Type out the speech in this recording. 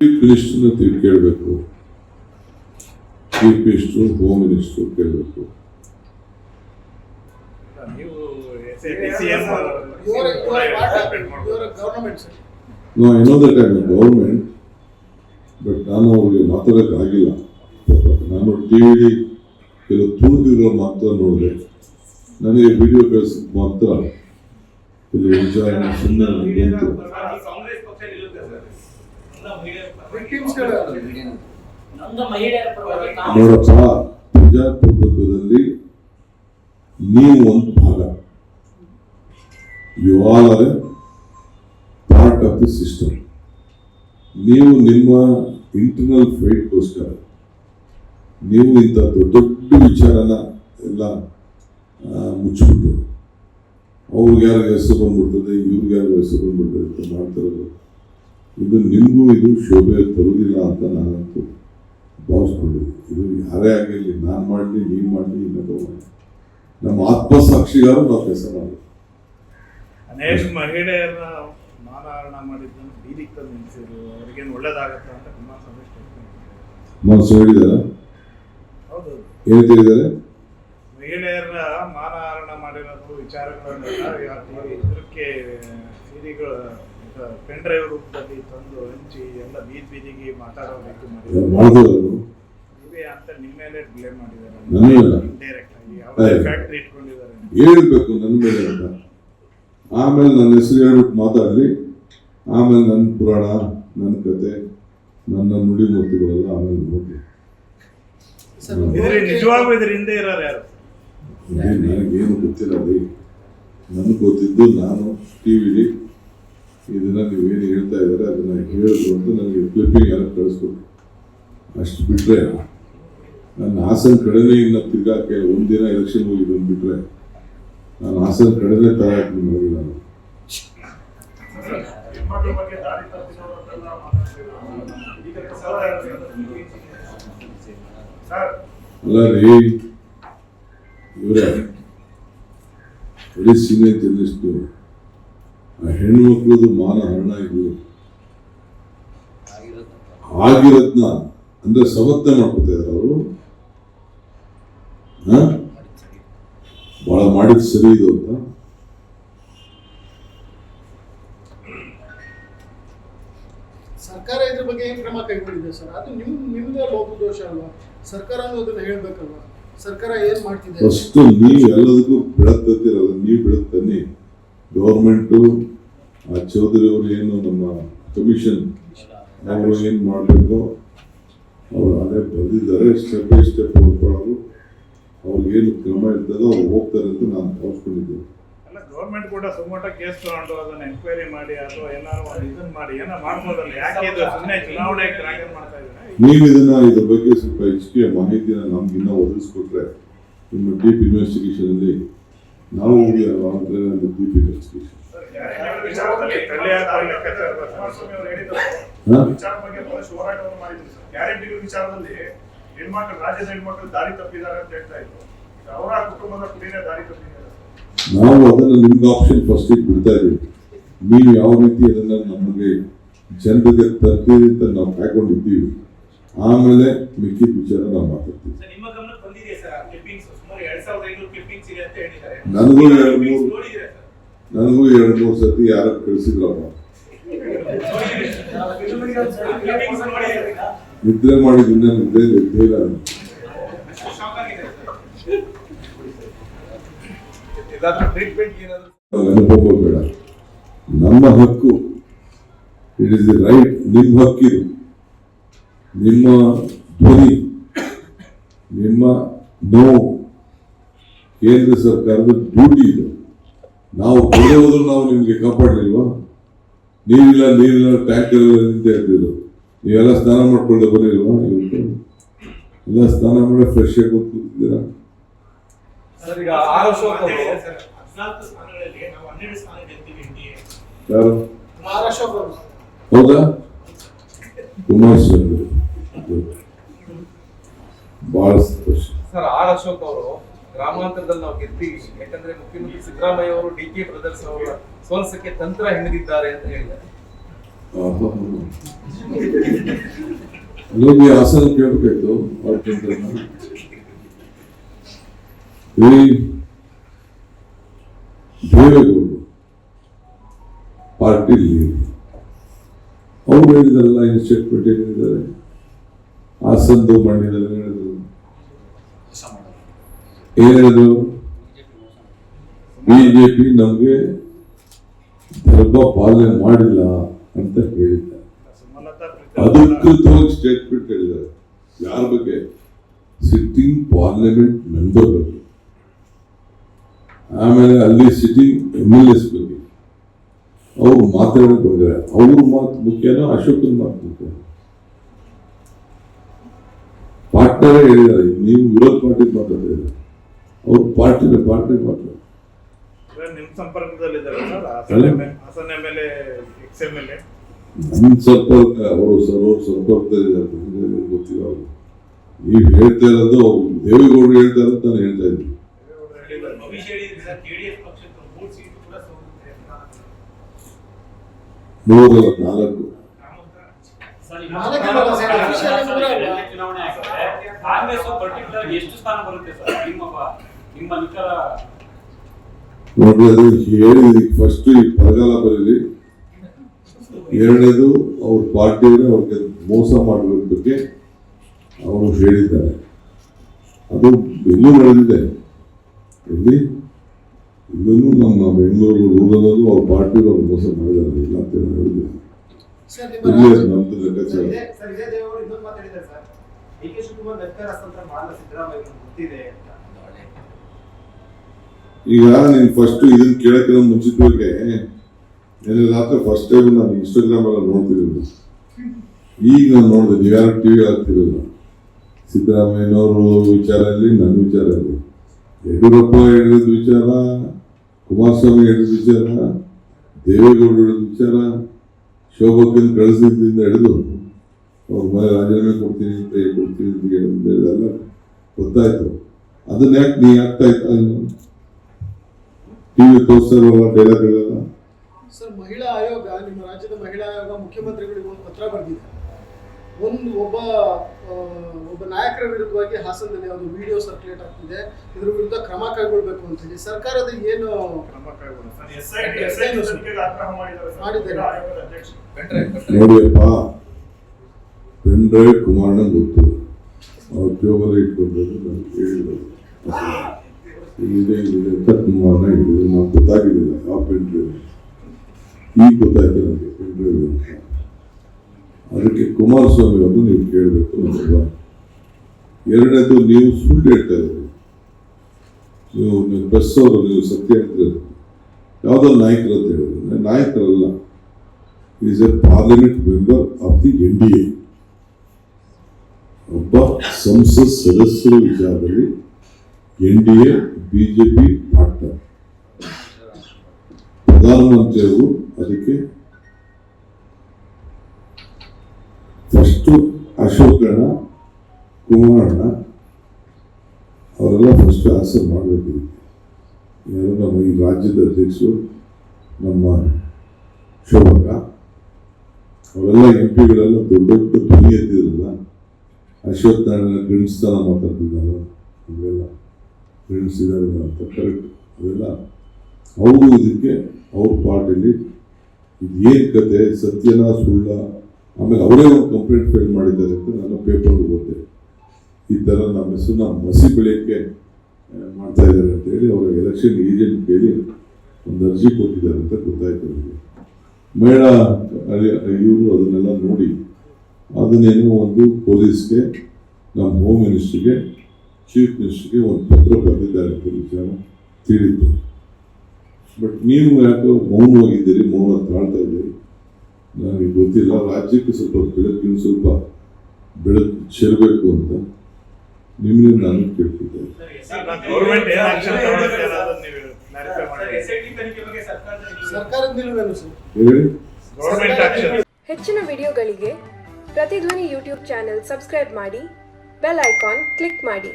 Chief ಮಿನಿಸ್ಟರ್ನ ತಿಳಿ ಕೇಳಬೇಕು. ಚೀಫ್ ಮಿನಿಸ್ಟರ್ ಹೋಮ್ ಮಿನಿಸ್ಟರ್ ಕೇಳಬೇಕು. ನೋ ಗೌರ್ಮೆಂಟ್ ಬಟ್ ನಾನು ಅವ್ರಿಗೆ ಮಾತಾಡೋಕ್ಕಾಗಿಲ್ಲ. ನಾನು ಟಿ ವಿಲಿ ಕೆಲವು ತುಣುಕುಗಳು ಮಾತ್ರ ನೋಡಿದೆ. ನನಗೆ ವಿಡಿಯೋ ಕಳಿಸಿದ ಮಾತ್ರ ಕೆಲವು ವಿಚಾರಣೆ ಸುಮ್ಮನೆ ನನಗೆ ಬಂತು. ನೋಡಪ್ಪ ಪ್ರಜಾಪ್ರಭುತ್ವದಲ್ಲಿ ನೀವು ಒಂದು ಭಾಗ. You all are a part of the system ನೀವು ನಿಮ್ಮ ಇಂಟರ್ನಲ್ ಫೈಟ್ಗೋಸ್ಕರ ನೀವು ಇಂಥ ದೊಡ್ಡ ದೊಡ್ಡ ವಿಚಾರನ ಎಲ್ಲ ಮುಚ್ಚಿಬಿಟ್ಟು ಅವ್ರಿಗೆ ಯಾರು ಹೆಸರು ಬಂದ್ಬಿಡ್ತದೆ ಇವ್ರಿಗೆ ಯಾರು ಹೆಸರು ಬಂದ್ಬಿಡ್ತದೆ ಅಂತ ಮಾಡ್ತಿರೋದು ಇದು ನಿಮಗೂ ಇದು ಶೋಭೆ ತರುವುದಿಲ್ಲ ಅಂತ ನಾನು ಭಾವಿಸ್ಕೊಂಡು. ಇದು ಯಾರೇ ಆಗಿರಲಿ ನಾನು ಮಾಡಲಿ ನೀನು ಮಾಡಲಿ ಇನ್ನೊಬ್ಬ ಮಾಡಲಿ ನಮ್ಮ ಆತ್ಮಸಾಕ್ಷಿಗಾರು ನಾವು ಕೆಲಸ ಮಾಡಿ ಅನೇಕ ಮಹಿಳೆಯರ ಮಾನಹರಣ ಮಾಡಿದ್ದನ್ನು ಬೀದಿಗೆ ತಂದು ನಿಲ್ಲಿಸಿದ್ರು. ಅವ್ರಿಗೇನು ಒಳ್ಳೇದಾಗತ್ತೆ ಅಂತ ಕುಮಾರಸ್ವಾಮಿ ಮನಸ್ಸು ಹೇಳಿದಾರೆ? ಹೌದು ಏನು ಪೆನ್ ಡ್ರೈವ್ ರೂಪದಲ್ಲಿ ತಂದು ಹಂಚಿ ಎಲ್ಲ ಬೀದಿ ಬೀದಿಗೆ ಮಾತಾಡೋ ರೀತಿ ಮಾಡಿದ್ರು ನೀವೇ ಅಂತ ನಿಮ್ಮ ಮೇಲೆ ಬ್ಲೇಮ್? ಮಾಡಿದ್ದಾರೆ. ಇಂಡೈರೆಕ್ಟ್ ಆಗಿ. ಹೌದು. ಫ್ಯಾಕ್ಟ್ರಿ ಇಟ್ಕೊಂಡಿದ್ದಾರೆ. ಹೇಳ್ಬೇಕು ನನ್ನ ಮೇಲೆ ಅಂತ. ಆಮೇಲೆ ನನ್ನ ಹೆಸರು ಹೇಳ್ಬಿಟ್ಟು ಮಾತಾಡಲಿ. ಆಮೇಲೆ ನನ್ನ ಪುರಾಣ ನನ್ನ ಕತೆ ನನ್ನ ನುಡಿಮೂರ್ತಿಗಳೆಲ್ಲ ಆಮೇಲೆ ನೋಡಿ ನಿಜವಾಗ್ಲೂ ಇದ್ರ ಹಿಂದೆ ಇರೋರು ಯಾರು? ನನಗೇನು ಗೊತ್ತಿಲ್ಲ ರೀ ನನಗೆ ಗೊತ್ತಿದ್ದು ನಾನು ಟಿ ವಿಲಿ ಇದನ್ನ ನೀವೇನು ಹೇಳ್ತಾ ಇದ್ದಾರೆ, ಅದನ್ನ ಹೇಳಿದ್ರು ಅಂತ ನನಗೆ ಕ್ಲಿಪ್ಪಿಂಗ್ ಯಾರು ಕಳಿಸ್ಕೊಟ್ರು. ಅಷ್ಟು ಬಿಟ್ಟರೆ ನನ್ನ ಹಾಸನ ಕಡೆನೇ ಇನ್ನು ತಿರ್ಗಾಕೆ ಒಂದಿನ ಎಲೆಕ್ಷನ್ ಹೋಗಿ ಬಂದುಬಿಟ್ರೆ ನಾನು ಹಾಸನ ಕಡಿಮೆ ತರಕ್ಕೆ ಹೋಗಿ ನಾನು. ಅಲ್ಲ ರೀ, ಇವರೇ ಒಳ್ಳೆ ಸೀನಿಯರ್ ಜರ್ನಲಿಸ್ಟು ಆ ಹೆಣ್ಮಕ್ಳದು ಮಾನ ಹರಣ ಇದು. ಆಗಿರೋದ್ನ ಅಂದ್ರೆ ಸಮರ್ಥನೆ ಮಾಡ್ಕೊತಾ ಇದಾರೆ ಅವರು. ಬಹಳ ಮಾಡಿದ ಸರಿ ಇದು ಅಂತ. ಸರ್ಕಾರ ಇದ್ರ ಬಗ್ಗೆ ಏನ್ ಕ್ರಮ ಕೈಗೊಂಡಿದೆ ಸರ್? ಅದು ನಿಮ್ ನಿಮ್ದೇ ಲೋಪದೋಷ ಅಲ್ವಾ? ಸರ್ಕಾರ ಅದನ್ನ ಹೇಳ್ಬೇಕಲ್ವಾ? ಸರ್ಕಾರ ಏನ್ ಮಾಡ್ತಿದೆ? ಫಸ್ಟ್ ನೀವು ಎಲ್ಲದಕ್ಕೂ ಬೆಳತ್ತಿರಲ್ಲ ನೀವು ಬೆಳಗ್ತಾನೆ ಗೌರ್ಮೆಂಟು ಆ ಚೌಧರಿ ಅವರು ಏನು ನಮ್ಮ ಕಮಿಷನ್ ಅವರು ಏನು ಮಾಡಬೇಕು ಅವರು ಅದೇ ಬಂದಿದ್ದಾರೆ ಸ್ಟೆಪ್ ಬೈ ಸ್ಟೆಪ್ ಹೋಗ್ಕೊಳ್ಳೋದು ಅವ್ರಿಗೇನು ಕ್ರಮ ಇರ್ತದೋ ಅವ್ರು ಹೋಗ್ತಾರೆ ಅಂತ ನಾನು ಭಾವಿಸ್ಕೊಂಡಿದ್ದೆ ಅಲ್ಲ ಗೌರ್ಮೆಂಟ್ ಕೂಡ ಸುಮೋಟ ಕೇಸ್ ತಗೊಂಡು ಅದನ್ನ ಎನ್ಕ್ವೈರಿ ಮಾಡಿ ಅಥವಾ ಏನಾದ್ರು ಇದನ್ನ ಮಾಡಿ ಏನೋ ಮಾಡ್ಬೋದಲ್ಲ ಯಾಕೆ ಇದು ಸುಮ್ಮನೆ ಚುನಾವಣೆ ಡ್ರ್ಯಾಗನ್ ಮಾಡ್ತಾ ಇದ್ದಾರೆ? ನೀವು ಇದನ್ನ ಇದ್ರ ಬಗ್ಗೆ ಸ್ವಲ್ಪ ಹೆಚ್ಚಿಗೆ ಮಾಹಿತಿನ ನಮ್ಗಿನ್ನ ಒದಗಿಸ್ಕೊಟ್ರೆ ನಿಮ್ಮ ಡೀಪ್ ಇನ್ವೆಸ್ಟಿಗೇಷನ್ ಅಲ್ಲಿ ನಾವು ಡೀಪ್ ಇನ್ವೆಸ್ಟಿಗೇಷನ್ ವಿಚಾರದಲ್ಲಿ ಕಲ್ಯಾಣ ಲೆಕ್ಕಾಚಾರ ಕುಮಾರಸ್ವಾಮಿ ಅವರು ಹೇಳಿದ್ರು ಹಾ? ವಿಚಾರ ಬಗ್ಗೆ ಮಾಡಿದ್ರು ಸರ್ ಗ್ಯಾರಂಟಿಗಳ ವಿಚಾರದಲ್ಲಿ ಹೆಣ್ಮಕ್ಳು ರಾಜ್ಯದ ಹೆಣ್ಮಕ್ಳು ದಾರಿ ತಪ್ಪಿದ್ದಾರೆ ಅಂತ ಹೇಳ್ತಾ ಇದ್ರು ಅವರ ಕುಟುಂಬದ ಕುಡಿನೇ ದಾರಿ ತಪ್ಪಿದ್ದಾರೆ ನಾವು ಅದನ್ನು ನಿಮ್ಗೆ ಆಪ್ಷನ್ ಫಸ್ಟ್ ಬಿಡ್ತಾ ಇದ್ದೀವಿ. ನೀವು ಯಾವ ರೀತಿ ಅದನ್ನ ನಮಗೆ ಜನರಿಗೆ ತರ್ತೀರಿ ಅಂತ ನಾವು ಕಾಯ್ಕೊಂಡಿದ್ದೀವಿ. ಆಮೇಲೆ ಮಿಕ್ಕಿದ ವಿಚಾರ ನಾವು ಮಾತಾಡ್ತೀವಿ ಸರ್, ನಿಮ್ಮ ಗಮನಕ್ಕೆ ಬಂದಿದೆಯಾ ಸರ್ ಕ್ಲಿಪ್ಪಿಂಗ್ಸ್ ಸುಮಾರು ಎರಡ್ ಸಾವಿರದ ಐನೂರು ಕ್ಲಿಪ್ಪಿಂಗ್ಸ್ ಇದೆ ಅಂತ ಹೇಳಿದ್ದಾರೆ ನನಗೂ ಎರಡು ಮೂರು- ನನಗೂ ಎರಡು ಮೂರು ಸತಿ ಯಾರು ಕಳಿಸಿದ್ರಪ್ಪ. ನಿದ್ರೆ ಮಾಡಿದ ನಿದ್ದೆ ನಿದ್ದೆ ಇಲ್ಲ ನೆನಪೋಗ್ಬೇಡ ನಮ್ಮ ಹಕ್ಕು. ಇಟ್ ಇಸ್ ದಿ ರೈಟ್ ನಿಮ್ಮ ಹಕ್ಕಿದು ನಿಮ್ಮ ಧ್ವನಿ. ನಿಮ್ಮ ನೋವು. ಕೇಂದ್ರ ಸರ್ಕಾರದ ಡ್ಯೂಟಿ ಇದು. ನಾವು ಹೋದ್ರು ನಾವು ನಿಮಗೆ ಕಾಪಾಡಲಿಲ್ವಾ? ನೀರಿಲ್ಲ ನೀರಿಲ್ಲ ಟ್ಯಾಂಕರ್ ನಿಂತ ಇರ್ತಿದ್ರು ನೀವೆಲ್ಲ ಸ್ನಾನ ಮಾಡ್ಕೊಂಡು ಬರಲಿಲ್ವಾ ಇವತ್ತು? ಎಲ್ಲ ಸ್ನಾನ ಮಾಡಿ ಫ್ರೆಶ್ ಆಗಿ ಕೂತಿದ್ದೀರಾ ಸರ್ ಈಗ ಆರ್ ಅಶೋಕ್ ಅವರು ಸರ್, ಹದಿನಾಲ್ಕು ಸ್ಥಾನಗಳಲ್ಲಿ ನಾವು ಹನ್ನೆರಡು ಸ್ಥಾನ ಗೆಲ್ತೀವಿ ಯಾರು? ಹೌದಾ? ಕುಮಾರಸ್ವಾಮಿ. ಬಹಳ ಸಂತೋಷ ಸರ್ ಆರ್ ಅಶೋಕ್ ಅವರು ಗ್ರಾಮಾಂತರದಲ್ಲಿ ನಾವು ಗೆದ್ದೀವಿ ಯಾಕಂದ್ರೆ ಮುಖ್ಯಮಂತ್ರಿ ಸಿದ್ದರಾಮಯ್ಯ ಅವರು, ಡಿ ಕೆ ಬ್ರದರ್ಸ್ ಅವರ ಸೋಲ್ಸಕ್ಕೆ ತಂತ್ರ ಹೆಣೆದಿದ್ದಾರೆ ಅಂತ ಹೇಳಿದ್ದಾರೆ. ಅಲ್ಲೋಗಿ ಹಾಸನ ಕೇಳಬೇಕು ದೇವೇಗೌಡರು ಪಾರ್ಟಿ ಅವ್ರು ಹೇಳಿದಾರಲ್ಲ ಇನ್ನು ಸ್ಟೇಟ್ಮೆಂಟ್ ಏನಿದ್ದಾರೆ ಹಾಸನದು ಮಂಡ್ಯದಲ್ಲಿ ಹೇಳಿದ್ರು ಏನ್ ಹೇಳಿದ್ರು ಬಿಜೆಪಿ ನಮಗೆ ಧರ್ಮ ಪಾಲನೆ ಮಾಡಿಲ್ಲ ಅಂತ ಹೇಳಿದ್ದಾರೆ. ಅಧಿಕೃತವಾಗಿ ಸ್ಟೇಟ್ಮೆಂಟ್ ಹೇಳಿದ್ದಾರೆ ಯಾರ ಬಗ್ಗೆ? ಸಿಟ್ಟಿಂಗ್ ಪಾರ್ಲಿಮೆಂಟ್ ಮೆಂಬರ್ ಬಗ್ಗೆ. ಆಮೇಲೆ ಅಲ್ಲಿ ಸಿಟ್ಟಿಂಗ್ ಎಂ ಎಲ್ ಎಸ್ ಬಗ್ಗೆ. ಅವರು ಮಾತಾಡೋಕೆ ಹೋಗಿದ್ದಾರೆ ಅವ್ರ ಮಾತು ಮುಖ್ಯನೋ ಅಶೋಕನ ಮಾತು ಮುಖ್ಯ ಪಾರ್ಟ್ನರೇ ಹೇಳಿದ್ದಾರೆ. ನೀವು ವಿರೋಧ ಪಾರ್ಟಿ ಮಾತಾಡಿದ್ರೆ ಅವ್ರ ಪಾರ್ಟಿನ ಪಾರ್ಟಿ ಮಾತಾಡ ನಿಮ್ಮ ಸಂಪರ್ಕ ಅವರು ಸರ್ವ ಸಂಪರ್ಕದಲ್ಲಿದ್ದಾರೆ ಗೊತ್ತಿಲ್ಲ ಅವರು. ನೀವು ಹೇಳ್ತಾ ಇರೋದು ದೇವೇಗೌಡರು ಹೇಳ್ತಾ ಇರೋದು ನಾನು ಹೇಳ್ತಾ ಇದ್ದೀನಿ. ಮೂರಲ್ಲ ನಾಲ್ಕು. ಸರ್, ಈಗ ನಾಲ್ಕಲ್ಲ ಆಗಿ ಚುನಾವಣೆ ಆಗ್ತದೆ. ಕಾಂಗ್ರೆಸ್ ಪರ್ಟಿಕ್ಯುಲರ್ ಎಷ್ಟು ಸ್ಥಾನ ಬರುತ್ತೆ ಸರ್ ನಿಮ್ಮ ನೋಡ್ರಿ ಅದು ಹೇಳಿದ್ರಿ ಫಸ್ಟ್ ಈ ಬರಗಾಲ ಬರೀರಿ ಎರಡನೇದು ಅವ್ರ ಪಾರ್ಟಿಯವರೇ ಅವ್ರಿಗೆ ಮೋಸ ಮಾಡುವ ಬಗ್ಗೆ ಅವರು ಹೇಳಿದ್ದಾರೆ. ಅದು ಎಲ್ಲೂ ನಡೆದಿದೆ. ಎಲ್ಲಿ? ಇಲ್ಲೂ ನಮ್ಮ ಬೆಂಗಳೂರು ರೂರಲ್ಲೂ ಅವ್ರ ಪಾರ್ಟಿಯವರು ಮೋಸ ಮಾಡಿದ್ದಾರೆ. ಇಲ್ಲ ಅಂತ ಹೇಳಿದೆ ಸರ್ ನಿಮ್ಮ ಇಲ್ಲೇ ನಮ್ದು ಲೆಕ್ಕಾಚಾರ. ಡಿ ಕೆ ಶಿವಕುಮಾರ್ ಲೆಕ್ಕ ಹಸ್ತಾಂತರ ಮಾಡಲ್ಲ ಸಿದ್ದರಾಮಯ್ಯ ಗೊತ್ತಿದೆ ಅಂತ. ಈಗ ನೀನು ಫಸ್ಟ್ ಇದನ್ನ ಕೇಳಕ್ಕೆ ಮುಂಚಿತವಾಗಿ ನಿನ್ನೆ ರಾತ್ರಿ ಫಸ್ಟ್ ಟೈಮ್ ನಾನು ಇನ್ಸ್ಟಾಗ್ರಾಮ್ ಎಲ್ಲ ನೋಡ್ತಿರೋದು ಈಗ ನಾನು ನೋಡಿದೆ ನೀವು ಯಾರು ಟಿವಿ ಹಾಕ್ತಿರೋದು ಸಿದ್ದರಾಮಯ್ಯನವರು ವಿಚಾರ ಇರಲಿ ನನ್ನ ವಿಚಾರ ಇರಲಿ ಯಡಿಯೂರಪ್ಪ ಹೇಳಿದ ವಿಚಾರ, ಕುಮಾರಸ್ವಾಮಿ ಹೇಳಿದ ವಿಚಾರ ದೇವೇಗೌಡ ಹೇಳಿದ ವಿಚಾರ ಶೋಭಕ್ಕನ್ ಕಳಿಸಿದ್ರಿಂದ ಹಿಡಿದು ಅವ್ರ ಮನೆ ರಾಜೀನಾಮೆ ಕೊಡ್ತೀನಿ ಅಂತ ಕೊಡ್ತೀನಿ ಅಂತ ಹೇಳಿದ್ರಿಂದ ಗೊತ್ತಾಯ್ತು. ಅದನ್ನ ಯಾಕೆ ನೀ ಆಗ್ತಾ ಇತ್ತ ಟಿವಿ ತೋರಿಸ್ತಾರಲ್ಲ ಡೈಲಾಗ್ಗಳೆಲ್ಲ ಸರ್ ಮಹಿಳಾ ಆಯೋಗ ನಿಮ್ಮ ರಾಜ್ಯದ ಮಹಿಳಾ ಆಯೋಗ ಮುಖ್ಯಮಂತ್ರಿಗಳಿಗೆ ಒಂದು ಪತ್ರ ಬರೆದಿದೆ. ಒಂದು ಒಬ್ಬ ಒಬ್ಬ ನಾಯಕರ ವಿರುದ್ಧವಾಗಿ ಹಾಸನದಲ್ಲಿ ಒಂದು ವಿಡಿಯೋ ಸರ್ಕ್ಯುಲೇಟ್ ಆಗ್ತಿದೆ. ಇದ್ರ ವಿರುದ್ಧ ಕ್ರಮ ಕೈಗೊಳ್ಬೇಕು ಅಂತ ಹೇಳಿ. ಸರ್ಕಾರದ ಏನು ಕೈಗೊಳ್ಳುತ್ತೆ ನೋಡಿಯಪ್ಪ ಪೆನ್ ಡ್ರೈವ್ ಗೊತ್ತು. ನನಗೆ ಹೇಳಿದ್ರು ಇಲ್ಲಿದೆ ಇದೆ ಅಂತ ಕುಮಾರಣ್ಣ ಹೇಳಿದ್ರು ನಾವು ಗೊತ್ತಾಗಿರಲಿಲ್ಲ ಯಾವ ಪೆನ್ ಡ್ರೈವ್ ಈಗ ಗೊತ್ತಾಯ್ತು ನನಗೆ ಪೆನ್ ಅಂತ. ಅದಕ್ಕೆ ಕುಮಾರಸ್ವಾಮಿ ಅವರು ನೀವು ಕೇಳಬೇಕು ಅಂತ ಎರಡನೇದು ನೀವು ಸುಳ್ಳು ಹೇಳ್ತಾ ಇದ್ದೀರಿ ನೀವು ನೀವು ಪ್ರೆಸ್ ಅವರು ನೀವು ಸತ್ಯ ಅಂತ ಯಾವುದೋ ನಾಯಕರು ಅಂತ ಹೇಳಿದ್ರೆ. ನಾಯಕರಲ್ಲ. Is a parliament member of the N D A ಒಬ್ಬ ಸಂಸತ್ ಸದಸ್ಯರ ವಿಚಾರದಲ್ಲಿ N D A BJP partner ಪ್ರಧಾನಮಂತ್ರಿಯವರು ಅದಕ್ಕೆ ಫಸ್ಟು ಅಶೋಕಣ್ಣ ಕುಮಾರಣ್ಣ, ಅವರೆಲ್ಲ ಫಸ್ಟ್ ಆನ್ಸರ್ ಮಾಡಬೇಕು. ನಮ್ಮ ಈ ರಾಜ್ಯದ ಅಧ್ಯಕ್ಷರು, ನಮ್ಮ ಶೋಭಕ. ಅವರೆಲ್ಲ ಎಂ ಪಿಗಳೆಲ್ಲ ದೊಡ್ಡ ದೊಡ್ಡ ಧ್ವನಿ ಎದ್ದಿರಲ್ಲ ಅಶ್ವತ್ಥ ನಾರಾಯಣ ಗಣಿಸ್ತಾನ ಮಾತಾಡ್ತಿದ್ದಾರೆ ಇವೆಲ್ಲ ಗಣಿಸಿದ್ದಾರೆ ಅಂತ ಕರೆಕ್ಟ್ ಅದೆಲ್ಲ ಅವರು ಇದಕ್ಕೆ ಅವ್ರ ಪಾರ್ಟಿಲಿ ಇದು ಏನು ಕತೆ, ಸತ್ಯನ, ಸುಳ್ಳ, ಆಮೇಲೆ ಅವರೇ ಒಂದು ಕಂಪ್ಲೇಂಟ್ ಫೈಲ್ ಮಾಡಿದ್ದಾರೆ ಅಂತ ನಾನು ಪೇಪರ್ ಓದಿದೆ. ಈ ಥರ ನಮ್ಮ ಹೆಸರನ್ನ ಮಸಿ ಬೆಳೆಯೋಕ್ಕೆ ಮಾಡ್ತಾ ಇದ್ದಾರೆ ಅಂತ ಹೇಳಿ ಅವರ ಎಲೆಕ್ಷನ್ ಏಜೆಂಟ್ ಕೇಳಿ ಒಂದು ಅರ್ಜಿ ಕೊಟ್ಟಿದ್ದಾರೆ ಅಂತ ಗೊತ್ತಾಯ್ತು ನನಗೆ ಮೇಳ ಇವರು ಅದನ್ನೆಲ್ಲ ನೋಡಿ ಅದನ್ನೇನೋ ಒಂದು ಪೊಲೀಸ್ಗೆ ನಮ್ಮ ಹೋಮ್ ಮಿನಿಸ್ಟ್ರಿಗೆ ಚೀಫ್ ಮಿನಿಸ್ಟ್ರಿಗೆ ಒಂದು ಪತ್ರ ಬರೆದಿದ್ದಾರೆ ಅಂತ ವಿಚಾರ ತಿಳಿತು ಬಟ್ ನೀವು ಯಾಕೋ ಮೌನವಾಗಿದ್ದೀರಿ ಮೌನ ತಾಳ್ತಾ ಇದ್ದೀರಿ? ನನಗೆ ಗೊತ್ತಿಲ್ಲ ರಾಜ್ಯಕ್ಕೆ ಸ್ವಲ್ಪ ಬೆಳಕಿನ ಸ್ವಲ್ಪ ಬೆಳಕು ಚೆಲ್ಲಬೇಕು ಅಂತ ನಿಮ್ಮನ್ನ ನಾನು ಕೇಳ್ತಿದ್ದೇನೆ. ಹೆಚ್ಚಿನ ವಿಡಿಯೋಗಳಿಗೆ ಪ್ರತಿಧ್ವನಿ ಯೂಟ್ಯೂಬ್ ಚಾನೆಲ್ ಸಬ್ಸ್ಕ್ರೈಬ್ ಮಾಡಿ ಬೆಲ್ ಐಕಾನ್ ಕ್ಲಿಕ್ ಮಾಡಿ.